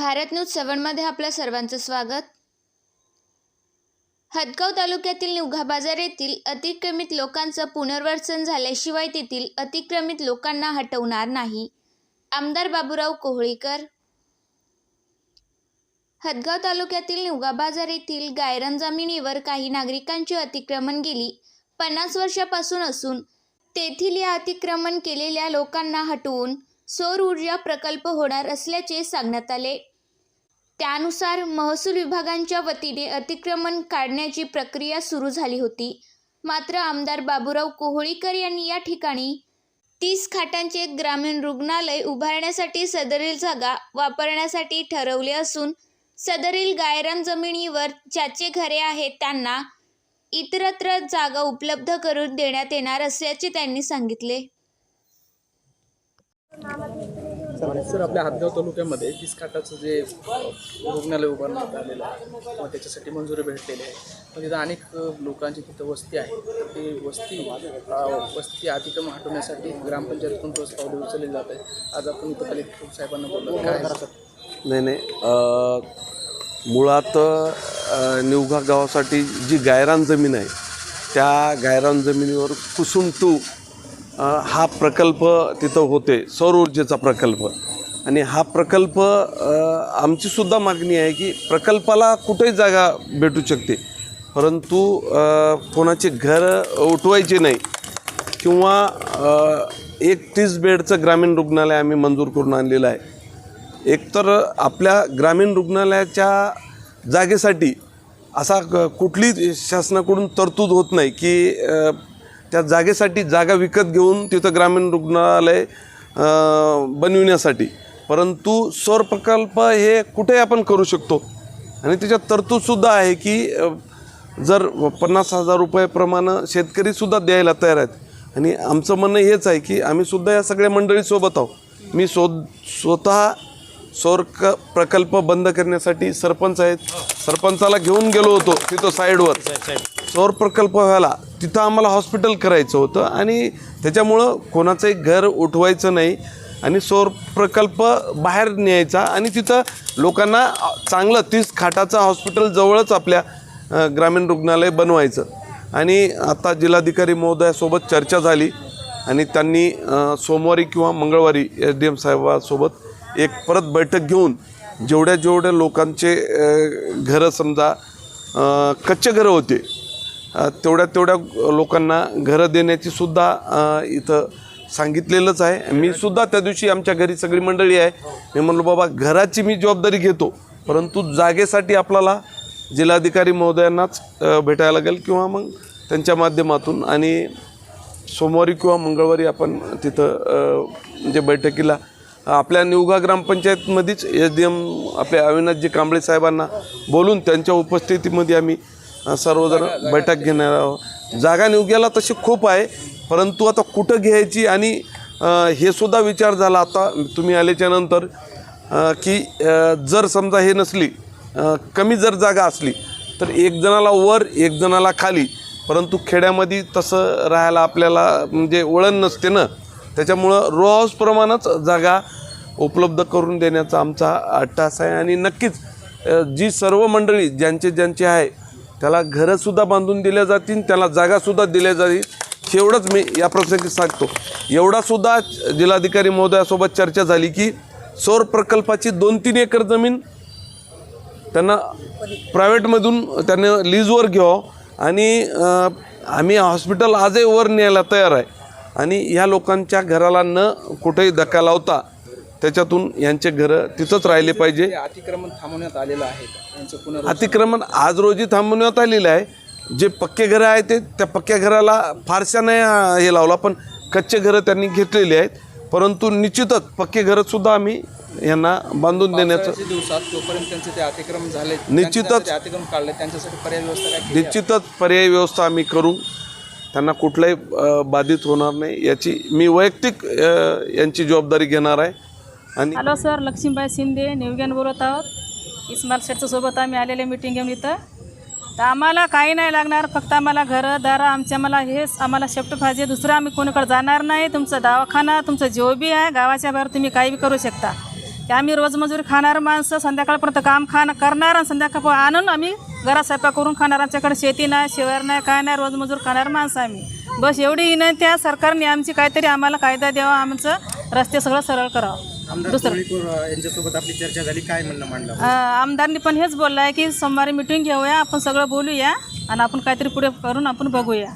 Bharat news सेवनमध्ये आपल्या सर्वांचं स्वागत. हदगाव तालुक्यातील निवघा बाजार येथील अतिक्रमित लोकांचं पुनर्वसन झाल्याशिवाय तेथील अतिक्रमित लोकांना हटवणार नाही. आमदार बाबूराव कोहळीकर. हदगाव तालुक्यातील निवगा बाजार येथील गायरन जमिनीवर काही नागरिकांची अतिक्रमण गेली. पन्नास वर्षापासून असून तेथील या अतिक्रमण केलेल्या लोकांना हटवून सौर ऊर्जा प्रकल्प होणार असल्याचे सांगण्यात आले. त्यानुसार महसूल विभागांच्या वतीने अतिक्रमण काढण्याची प्रक्रिया सुरू झाली होती. मात्र आमदार बाबूराव कोहळीकर यांनी या ठिकाणी तीस खाटांचे ग्रामीण रुग्णालय उभारण्यासाठी सदरील जागा वापरण्यासाठी ठरवले असून सदरील गायरान जमिनीवर ज्याचे घरे आहेत त्यांना इतरत्र जागा उपलब्ध करून देण्यात येणार असल्याचे त्यांनी सांगितले. सर आपल्या हातगाव तालुक्यामध्ये किसकाटाचं जे रुग्णालय उभारण्यात आलेलं आहे मग त्याच्यासाठी मंजुरी भेटलेली आहे म्हणजे पण तिथं अनेक लोकांची तिथं वस्ती आहे. तर ती वस्ती वस्ती अतिक्रम हटवण्यासाठी ग्रामपंचायतकडून ठोस पावले उचलले जात आहे आज आपण इथं कलेक्टर साहेबांना बोललो. काय नाही नाही मुळात निवघा गावासाठी जी गायरान जमीन आहे त्या गायरान जमिनीवर कुसुम टू हा प्रकल्प तिथं होते सौर ऊर्जेचा प्रकल्प. आणि हा प्रकल्प आमचीसुद्धा मागणी आहे की प्रकल्पाला कुठेही जागा भेटू शकते. परंतु कोणाचे घर उठवायचे नाही किंवा एक तीस बेडचं ग्रामीण रुग्णालय आम्ही मंजूर करून आणलेलं आहे. एकतर आपल्या ग्रामीण रुग्णालयाच्या जागेसाठी असा कुठली शासनाकडून तरतूद होत नाही की त्या जागेसाठी जागा विकत घेऊन तिथं ग्रामीण रुग्णालय बनविण्यासाठी. परंतु सौर प्रकल्प हे कुठेही आपण करू शकतो. आणि त्याच्यात तरतूदसुद्धा आहे की जर पन्नास हजार रुपयाप्रमाणे शेतकरीसुद्धा द्यायला तयार आहेत. आणि आमचं म्हणणं हेच आहे की आम्हीसुद्धा या सगळ्या मंडळीसोबत आहोत. मी स्व स्वतः सौर क प्रकल्प बंद करण्यासाठी सरपंच आहेत. सरपंचाला घेऊन गेलो होतो तिथं साईडवर. सौर प्रकल्प व्हायला तिथं आम्हाला हॉस्पिटल करायचं होतं आणि त्याच्यामुळं कोणाचंही घर उठवायचं नाही आणि सौर प्रकल्प बाहेर न्यायचा आणि तिथं लोकांना चांगलं तीस खाटाचं हॉस्पिटल जवळच आपल्या ग्रामीण रुग्णालय बनवायचं. आणि आता जिल्हाधिकारी महोदयासोबत चर्चा झाली आणि त्यांनी सोमवारी किंवा मंगळवारी एस डी एम साहेबासोबत एक परत बैठक घेऊन जेवढ्या जेवढ्या लोकांचे घरं समजा कच्चे घरं होते तेवढ्या तेवढ्या लोकांना घरं देण्याची सुद्धा इथं सांगितलेलंच आहे. मी सुद्धा त्या दिवशी आमच्या घरी सगळी मंडळी आहे. मी म्हणलो बाबा घराची मी जबाबदारी घेतो परंतु जागेसाठी आपल्याला जिल्हाधिकारी महोदयांनाच भेटायला लागेल किंवा मग त्यांच्या माध्यमातून आणि सोमवारी किंवा मंगळवारी आपण तिथं म्हणजे बैठकीला आपल्या निवगा ग्रामपंचायतमध्येच एस डी एम आपल्या अविनाशजी कांबळे साहेबांना बोलून त्यांच्या उपस्थितीमध्ये आम्ही सर्वजण बैठक घेणार आहोत. जागा निवग्याला तशी खूप आहे परंतु आता कुठं घ्यायची आणि हे सुद्धा विचार झाला आता तुम्ही आल्याच्यानंतर अ, की जर समजा हे नसली कमी जर जागा असली तर एक जणाला वर एक जणाला खाली परंतु खेड्यामध्ये तसं राहायला आपल्याला म्हणजे वळण नसते ना. त्याच्यामुळं रो हाऊसप्रमाणेच जागा उपलब्ध करून देण्याचा आमचा अट्टास आहे. आणि नक्कीच जी सर्व मंडळी ज्यांचे ज्यांचे आहे त्याला घरंसुद्धा बांधून दिल्या जातील त्याला जागासुद्धा दिल्या जाईल. तेवढंच मी या प्रसंगी सांगतो एवढासुद्धा जिल्हाधिकारी महोदयासोबत चर्चा झाली की सौर प्रकल्पाची दोन तीन एकर जमीन त्यांना प्रायव्हेटमधून त्यांना लीजवर घ्यावं आणि आम्ही हॉस्पिटल आजही वर न्यायला तयार आहे. आणि ह्या लोकांच्या घराला न कुठेही धक्का लावता त्याच्यातून यांचे घरं तिथंच राहिले पाहिजे. अतिक्रमण थांबवण्यात आलेलं आहे अतिक्रमण आज रोजी थांबवण्यात आलेलं आहे. जे पक्के घरं आहेत ते त्या पक्क्या घराला फारशा नाही हे लावला पण कच्चे घरं त्यांनी घेतलेली आहेत. परंतु निश्चितच पक्के घरंसुद्धा आम्ही यांना बांधून देण्याचं दिवसात जोपर्यंत त्यांचे ते अतिक्रमण झाले निश्चितच- अतिक्रमण काढले त्यांच्यासाठी पर्याय व्यवस्था? निश्चितच पर्यायी व्यवस्था आम्ही करू. त्यांना कुठलाही बाधित होणार नाही. याची मी वैयक्तिक यांची जबाबदारी घेणार आहे. आणि हॅलो सर लक्ष्मीबाई शिंदे नेवग्यान बोलत आहोत. इस्माल शेटच्यासोबत आम्ही आलेले मीटिंग घेऊन इथं. तर आम्हाला काही नाही लागणार फक्त आम्हाला घरं दारं आमच्या आम्हाला हेच आम्हाला शेफ्ट पाहिजे. दुसरं आम्ही कोणीकडे जाणार नाही. तुमचं दवाखाना तुमचं जो बी आहे गावाच्या बाहेर तुम्ही काही बी करू शकता. की आम्ही रोजमजुरी खाणार माणसं संध्याकाळपर्यंत काम खाणं करणार आणि संध्याकाळ आणून आम्ही घरात स्वयंपाक करून खाणार. आमच्याकडे शेती नाही शेवर नाही काय नाही रोजमजूर खाणार माणसं आम्ही. बस एवढी विनंती आहे सरकारने आमची काहीतरी आम्हाला कायदा द्यावा आमचं रस्ते सगळं सरळ करावं. आमदार दुसरं कोळीपूर यांच्यासोबत आपली चर्चा झाली. काय म्हणणं मांडलं? अ, आमदारनी पण हेच बोललं आहे की सोमवारी मिटिंग घेऊया आपण सगळं बोलूया आणि आपण काहीतरी पुढे करून आपण बघूया.